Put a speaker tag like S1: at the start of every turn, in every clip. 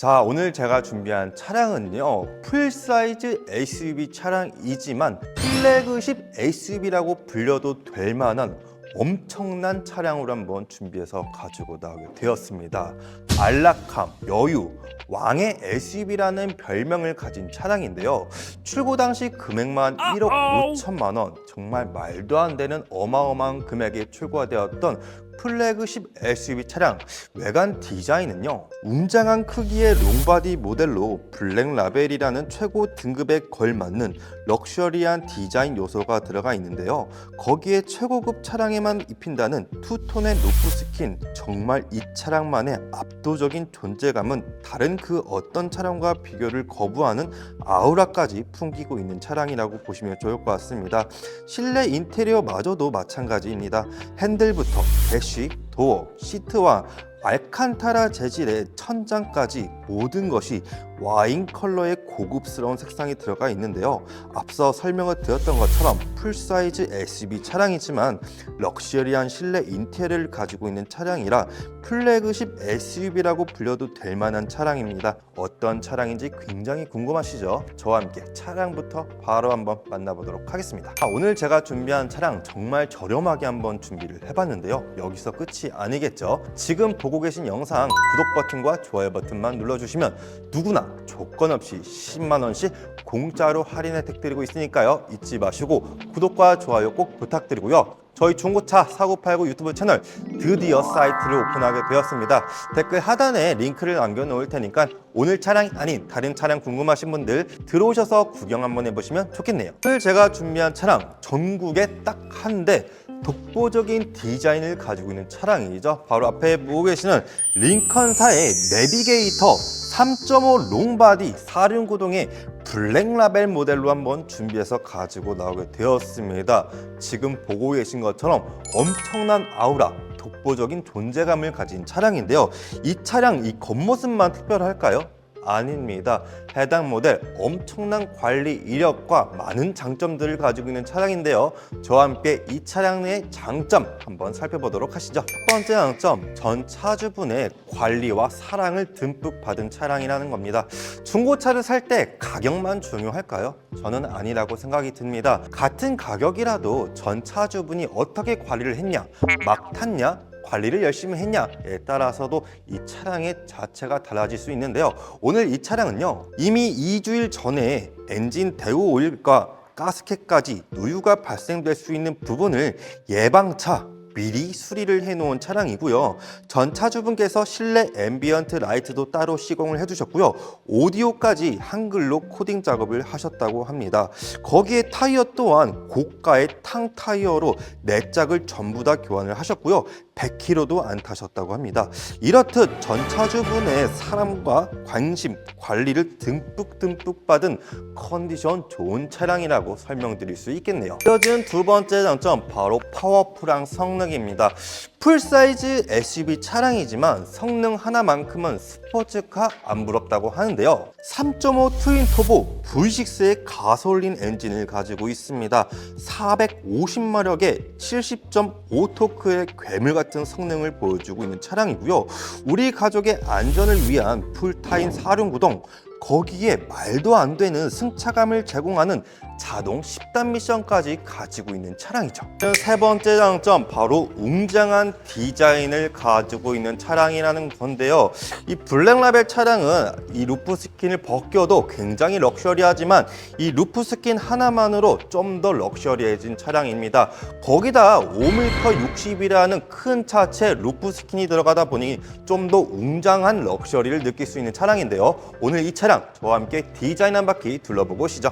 S1: 자, 오늘 제가 준비한 차량은요. 풀사이즈 SUV 차량이지만 플래그십 SUV라고 불려도 될 만한 엄청난 차량으로 한번 준비해서 가지고 나오게 되었습니다. 안락함, 여유, 왕의 SUV라는 별명을 가진 차량인데요. 출고 당시 금액만 1억 5천만 원, 정말 말도 안 되는 어마어마한 금액에 출고가 되었던 플래그십 SUV 차량 외관 디자인은요 웅장한 크기의 롱바디 모델로 블랙 라벨이라는 최고 등급에 걸맞는 럭셔리한 디자인 요소가 들어가 있는데요. 거기에 최고급 차량에만 입힌다는 투톤의 루프 스킨 정말 이 차량만의 압도적인 존재감은 다른 그 어떤 차량과 비교를 거부하는 아우라까지 풍기고 있는 차량이라고 보시면 좋을 것 같습니다. 실내 인테리어마저도 마찬가지입니다. 핸들부터 대쉬, 도어, 시트와 알칸타라 재질의 천장까지 모든 것이 와인 컬러의 고급스러운 색상이 들어가 있는데요. 앞서 설명을 드렸던 것처럼 풀사이즈 SUV 차량이지만 럭셔리한 실내 인테리어를 가지고 있는 차량이라 플래그십 SUV라고 불려도 될 만한 차량입니다. 어떤 차량인지 굉장히 궁금하시죠? 저와 함께 차량부터 바로 한번 만나보도록 하겠습니다. 아, 오늘 제가 준비한 차량 정말 저렴하게 한번 준비를 해봤는데요. 여기서 끝이 아니겠죠? 지금 보고 계신 영상 구독 버튼과 좋아요 버튼만 눌러주시면 누구나 조건 없이 10만 원씩 공짜로 할인 혜택 드리고 있으니까요. 잊지 마시고 구독과 좋아요 꼭 부탁드리고요. 저희 중고차 사고팔고 유튜브 채널 드디어 사이트를 오픈하게 되었습니다. 댓글 하단에 링크를 남겨놓을 테니까 오늘 차량이 아닌 다른 차량 궁금하신 분들 들어오셔서 구경 한번 해보시면 좋겠네요. 오늘 제가 준비한 차량 전국에 딱 한 대 독보적인 디자인을 가지고 있는 차량이죠. 바로 앞에 보고 계시는 링컨사의 내비게이터 3.5 롱바디 4륜구동의 블랙 라벨 모델로 한번 준비해서 가지고 나오게 되었습니다. 지금 보고 계신 것처럼 엄청난 아우라, 독보적인 존재감을 가진 차량인데요. 이 차량 이 겉모습만 특별할까요? 아닙니다. 해당 모델 엄청난 관리 이력과 많은 장점들을 가지고 있는 차량인데요. 저와 함께 이 차량의 장점 한번 살펴보도록 하시죠. 첫 번째 장점, 전 차주분의 관리와 사랑을 듬뿍 받은 차량이라는 겁니다. 중고차를 살 때 가격만 중요할까요? 저는 아니라고 생각이 듭니다. 같은 가격이라도 전 차주분이 어떻게 관리를 했냐, 막 탔냐, 관리를 열심히 했냐에 따라서도 이 차량의 자체가 달라질 수 있는데요. 오늘 이 차량은요. 이미 2주일 전에 엔진 대우 오일과 가스켓까지 누유가 발생될 수 있는 부분을 예방차 미리 수리를 해놓은 차량이고요. 전 차주분께서 실내 앰비언트 라이트도 따로 시공을 해주셨고요. 오디오까지 한글로 코딩 작업을 하셨다고 합니다. 거기에 타이어 또한 고가의 탕 타이어로 네 짝을 전부 다 교환을 하셨고요. 100km도 안 타셨다고 합니다. 이렇듯 전 차주분의 사람과 관심, 관리를 듬뿍듬뿍 받은 컨디션 좋은 차량이라고 설명드릴 수 있겠네요. 이어진 두 번째 장점 바로 파워풀한 성능 입니다. 풀사이즈 SUV 차량이지만 성능 하나만큼은 스포츠카 안 부럽다고 하는데요. 3.5 트윈 터보 V6의 가솔린 엔진을 가지고 있습니다. 450마력의 70.5 토크의 괴물 같은 성능을 보여주고 있는 차량이고요. 우리 가족의 안전을 위한 풀타임 사륜구동 거기에 말도 안 되는 승차감을 제공하는 자동 10단 미션까지 가지고 있는 차량이죠. 세 번째 장점 바로 웅장한 디자인을 가지고 있는 차량이라는 건데요. 이 블랙라벨 차량은 이 루프 스킨을 벗겨도 굉장히 럭셔리하지만 이 루프 스킨 하나만으로 좀 더 럭셔리해진 차량입니다. 거기다 5m 60이라는 큰 차체 루프 스킨이 들어가다 보니 좀 더 웅장한 럭셔리를 느낄 수 있는 차량인데요. 오늘 이 차량 저와 함께 디자인 한 바퀴 둘러보고 오시죠.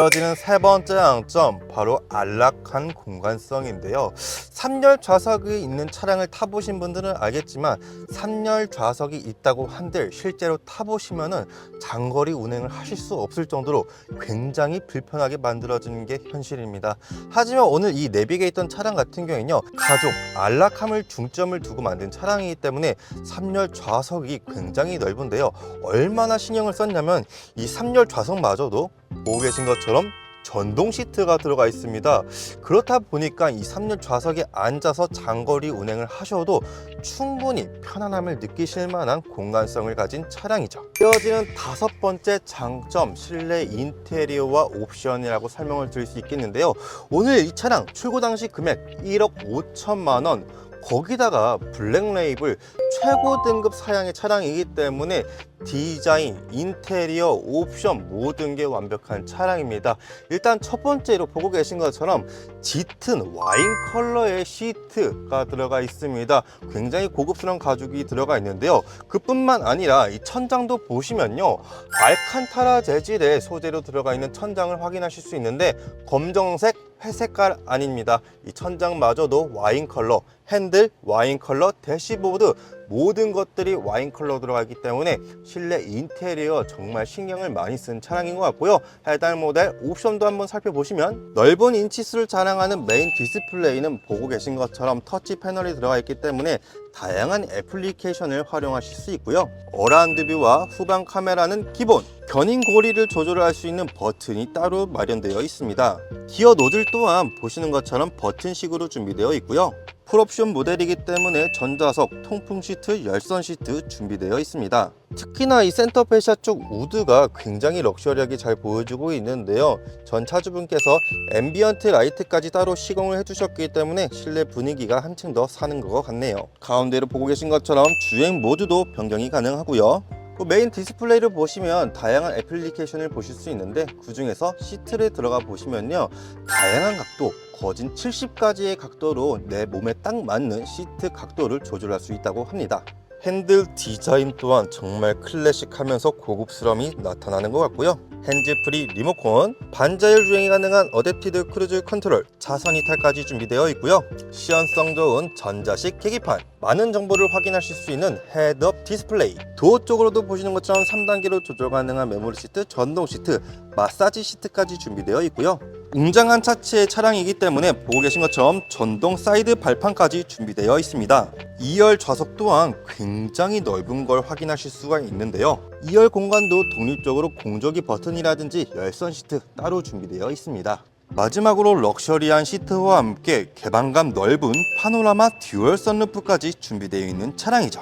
S1: 이어지는 세 번째 장점 바로 안락한 공간성인데요. 3열 좌석이 있는 차량을 타보신 분들은 알겠지만 3열 좌석이 있다고 한들 실제로 타보시면 은 장거리 운행을 하실 수 없을 정도로 굉장히 불편하게 만들어지는 게 현실입니다. 하지만 오늘 이 내비게이터 차량 같은 경우에는요 가족 안락함을 중점을 두고 만든 차량이기 때문에 3열 좌석이 굉장히 넓은데요 얼마나 신경을 썼냐면 이 3열 좌석마저도 보고 계신 것처럼 전동 시트가 들어가 있습니다. 그렇다 보니까 이 3열 좌석에 앉아서 장거리 운행을 하셔도 충분히 편안함을 느끼실 만한 공간성을 가진 차량이죠. 이어지는 다섯 번째 장점, 실내 인테리어와 옵션이라고 설명을 드릴 수 있겠는데요. 오늘 이 차량 출고 당시 금액 1억 5천만 원, 거기다가 블랙 레이블 최고 등급 사양의 차량이기 때문에 디자인, 인테리어, 옵션 모든 게 완벽한 차량입니다. 일단 첫 번째로 보고 계신 것처럼 짙은 와인 컬러의 시트가 들어가 있습니다. 굉장히 고급스러운 가죽이 들어가 있는데요. 그뿐만 아니라 이 천장도 보시면요. 알칸타라 재질의 소재로 들어가 있는 천장을 확인하실 수 있는데 검정색, 회색깔 아닙니다. 이 천장마저도 와인 컬러, 핸들 와인 컬러, 대시보드 모든 것들이 와인 컬러 들어가 있기 때문에 실내 인테리어 정말 신경을 많이 쓴 차량인 것 같고요. 해당 모델 옵션도 한번 살펴보시면 넓은 인치수를 자랑하는 메인 디스플레이는 보고 계신 것처럼 터치 패널이 들어가 있기 때문에 다양한 애플리케이션을 활용하실 수 있고요. 어라운드 뷰와 후방 카메라는 기본, 견인 고리를 조절할 수 있는 버튼이 따로 마련되어 있습니다. 기어 노즐 또한 보시는 것처럼 버튼식으로 준비되어 있고요. 풀옵션 모델이기 때문에 전자석, 통풍 시트, 열선 시트 준비되어 있습니다. 특히나 이 센터 페시아 쪽 우드가 굉장히 럭셔리하게 잘 보여주고 있는데요. 전 차주분께서 앰비언트 라이트까지 따로 시공을 해주셨기 때문에 실내 분위기가 한층 더 사는 것 같네요. 가운데로 보고 계신 것처럼 주행 모드도 변경이 가능하고요. 그 메인 디스플레이를 보시면 다양한 애플리케이션을 보실 수 있는데 그 중에서 시트를 들어가 보시면요. 다양한 각도 거진 70가지의 각도로 내 몸에 딱 맞는 시트 각도를 조절할 수 있다고 합니다. 핸들 디자인 또한 정말 클래식하면서 고급스러움이 나타나는 것 같고요 핸즈프리 리모컨, 반자율 주행이 가능한 어댑티드 크루즈 컨트롤, 차선 이탈까지 준비되어 있고요. 시연성 좋은 전자식 계기판, 많은 정보를 확인하실 수 있는 헤드업 디스플레이, 도어 쪽으로도 보시는 것처럼 3단계로 조절 가능한 메모리 시트, 전동 시트, 마사지 시트까지 준비되어 있고요. 웅장한 차체의 차량이기 때문에 보고 계신 것처럼 전동 사이드 발판까지 준비되어 있습니다. 2열 좌석 또한 굉장히 넓은 걸 확인하실 수가 있는데요. 2열 공간도 독립적으로 공조기 버튼이라든지 열선 시트 따로 준비되어 있습니다. 마지막으로 럭셔리한 시트와 함께 개방감 넓은 파노라마 듀얼 선루프까지 준비되어 있는 차량이죠.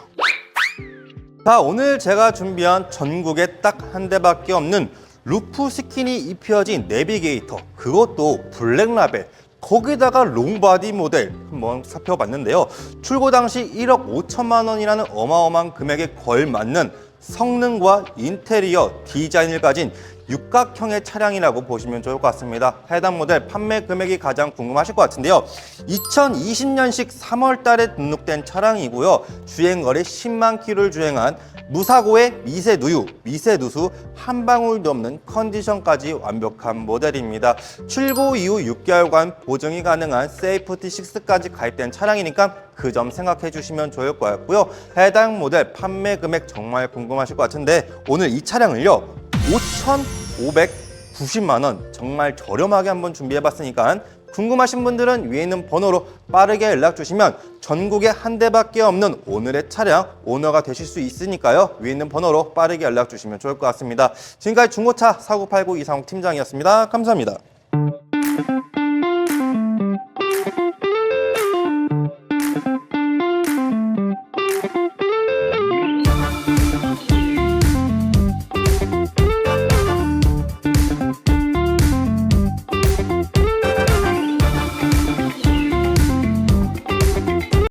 S1: 자 오늘 제가 준비한 전국에 딱 한 대밖에 없는 루프 스킨이 입혀진 내비게이터 그것도 블랙라벨 거기다가 롱바디 모델 한번 살펴봤는데요. 출고 당시 1억 5천만 원이라는 어마어마한 금액에 걸맞는 성능과 인테리어 디자인을 가진 육각형의 차량이라고 보시면 좋을 것 같습니다. 해당 모델 판매 금액이 가장 궁금하실 것 같은데요. 2020년식 3월 달에 등록된 차량이고요. 주행거리 10만 킬로를 주행한 무사고의 미세 누유, 미세 누수 한 방울도 없는 컨디션까지 완벽한 모델입니다. 출고 이후 6개월간 보증이 가능한 세이프티 6까지 가입된 차량이니까 그 점 생각해 주시면 좋을 것 같고요. 해당 모델 판매 금액 정말 궁금하실 것 같은데 오늘 이 차량을요. 5,590만 원 정말 저렴하게 한번 준비해 봤으니까 궁금하신 분들은 위에 있는 번호로 빠르게 연락 주시면 전국에 한 대밖에 없는 오늘의 차량 오너가 되실 수 있으니까요. 위에 있는 번호로 빠르게 연락 주시면 좋을 것 같습니다. 지금까지 중고차 사고팔구 이상욱 팀장이었습니다. 감사합니다.